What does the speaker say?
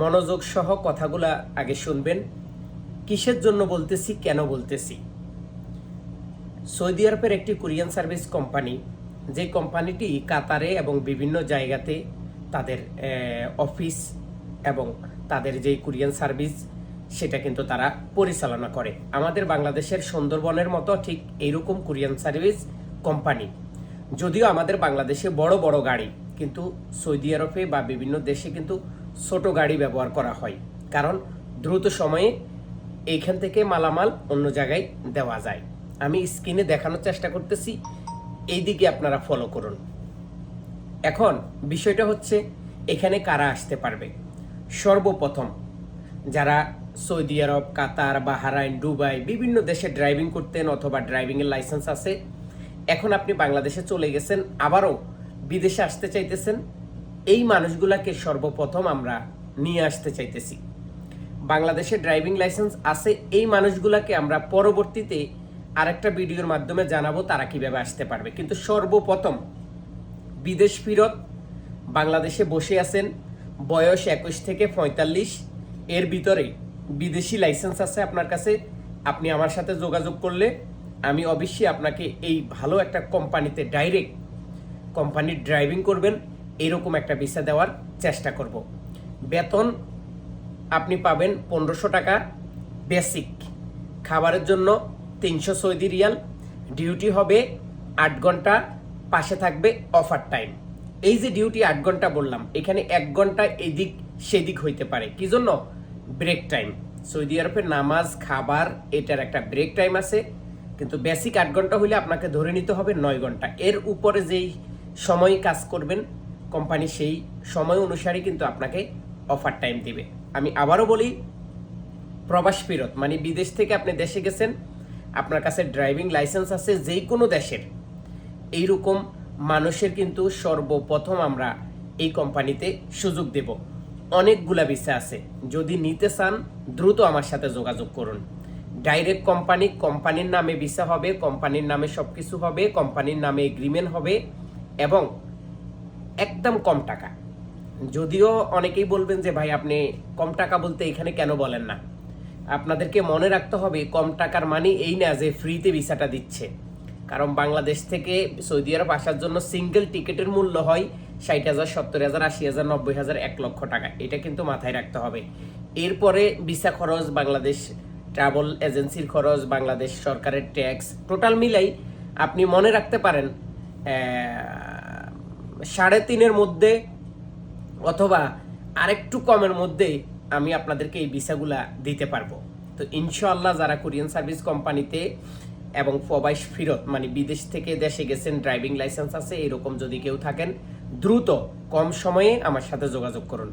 মনোযোগ সহ কথাগুলা আগে শুনবেন। কিসের জন্য বলতেছি, কেন বলতেছি? সৌদি আরবের একটি কোরিয়ান সার্ভিস কোম্পানি, যে কোম্পানিটি কাতারে এবং বিভিন্ন জায়গাতে তাদের অফিস এবং তাদের যে কোরিয়ান সার্ভিস, সেটা কিন্তু তারা পরিচালনা করে। আমাদের বাংলাদেশের সুন্দরবনের মতো ঠিক এইরকম কোরিয়ান সার্ভিস কোম্পানি। যদিও আমাদের বাংলাদেশে বড় বড় গাড়ি, কিন্তু সৌদি আরবে বা বিভিন্ন দেশে কিন্তু ছোট গাড়ি ব্যবহার করা হয়। কারণ দ্রুত সময়ে এইখান থেকে মালামাল অন্য জায়গায় দেওয়া যায়। আমি স্ক্রিনে দেখানোর চেষ্টা করতেছি এই দিকে আপনারা ফলো করুন। এখন বিষয়টা হচ্ছে, এখানে কারা আসতে পারবে? সর্বপ্রথম, যারা Saudi Arab, Qatar, Bahrain, Dubai, বিভিন্ন দেশে ড্রাইভিং করতেন অথবা ড্রাইভিংয়ের লাইসেন্স আছে, এখন আপনি বাংলাদেশে চলে গেছেন, আবারও বিদেশে আসতে চাইতেছেন এই মানুষগুলাকে সর্বপ্রথম আমরা নিয়ে আসতে চাইতেছি। বাংলাদেশে ড্রাইভিং লাইসেন্স আছে, এই মানুষগুলাকে আমরা পরবর্তীতে আরেকটা ভিডিওর মাধ্যমে জানাব তারা কীভাবে আসতে পারবে। কিন্তু সর্বপ্রথম বিদেশ ফিরত, বাংলাদেশে বসে আছেন, বয়স একুশ থেকে পঁয়তাল্লিশ, এর ভিতরে বিদেশি লাইসেন্স আছে আপনার কাছে, আপনি আমার সাথে যোগাযোগ করলে আমি অবশ্যই আপনাকে এই ভালো একটা কোম্পানিতে ডাইরেক্ট কোম্পানির ড্রাইভিং করবেন। এরকম একটা ভিসা দেওয়ার চেষ্টা করব। বেতন আপনি পাবেন পনেরোশো টাকা বেসিক। খাবারের জন্য তিনশো সৌদি রিয়াল। ডিউটি হবে আট ঘণ্টা, পাশে থাকবে অফার টাইম। এই যে ডিউটি আট ঘণ্টা বললাম, এখানে এক ঘণ্টা এদিক সেদিক হইতে পারে। কি জন্য? Break time. সৌদি আরবের নামাজ, খাবার, এটার একটা ব্রেক টাইম আছে। কিন্তু বেসিক আট ঘণ্টা হলে আপনাকে ধরে নিতে হবে নয় ঘণ্টা। এর উপরে যেই সময় কাজ করবেন কোম্পানি সেই সময় অনুসারে কিন্তু আপনাকে অফার টাইম দিবে। আমি আবারও বলি, প্রবাস ফেরত মানে বিদেশ থেকে আপনি দেশে গেছেন, আপনার কাছে ড্রাইভিং লাইসেন্স আছে যেই কোনো দেশের, এইরকম মানুষের কিন্তু সর্বপ্রথম আমরা এই কোম্পানিতে সুযোগ দেব। অনেকগুলা ভিসা আছে। যদি নিতে চান, দ্রুত আমার সাথে যোগাযোগ করুন। ডাইরেক্ট কোম্পানি, কোম্পানির নামে ভিসা হবে, কোম্পানির নামে সব কিছু হবে, কোম্পানির নামে এগ্রিমেন্ট হবে, এবং একদম কম টাকা। যদিও অনেকেই বলবেন যে, ভাই, আপনি কম টাকা বলতে এখানে কেন বলেন না? আপনাদেরকে মনে রাখতে হবে, কম টাকার মানে এই না যে ফ্রিতে ভিসাটা দিচ্ছে। কারণ বাংলাদেশ থেকে সৌদি আরব আসার জন্য সিঙ্গেল টিকিটের মূল্য হয় ষাট হাজার, সত্তর হাজার, আশি হাজার, নব্বই হাজার, এক লক্ষ টাকা। এটা কিন্তু মাথায় রাখতে হবে। এরপরে ভিসা খরচ, বাংলাদেশ ট্রাভেল এজেন্সির খরচ, বাংলাদেশ সরকারের ট্যাক্স টোটাল মিলাই আপনি মনে রাখতে পারেন সাড়ে তিনের মধ্যে অথবা আরেকটু কমের মধ্যে আমি আপনাদেরকে এই ভিসাগুলা দিতে পারব। তো ইনশাল্লাহ যারা কোরিয়ান সার্ভিস কোম্পানিতে এবং প্রবাস ফিরত মানে বিদেশ থেকে দেশে গেছেন, ড্রাইভিং লাইসেন্স আছে, এরকম যদি কেউ থাকেন, দ্রুত কম সময়ে আমার সাথে যোগাযোগ করুন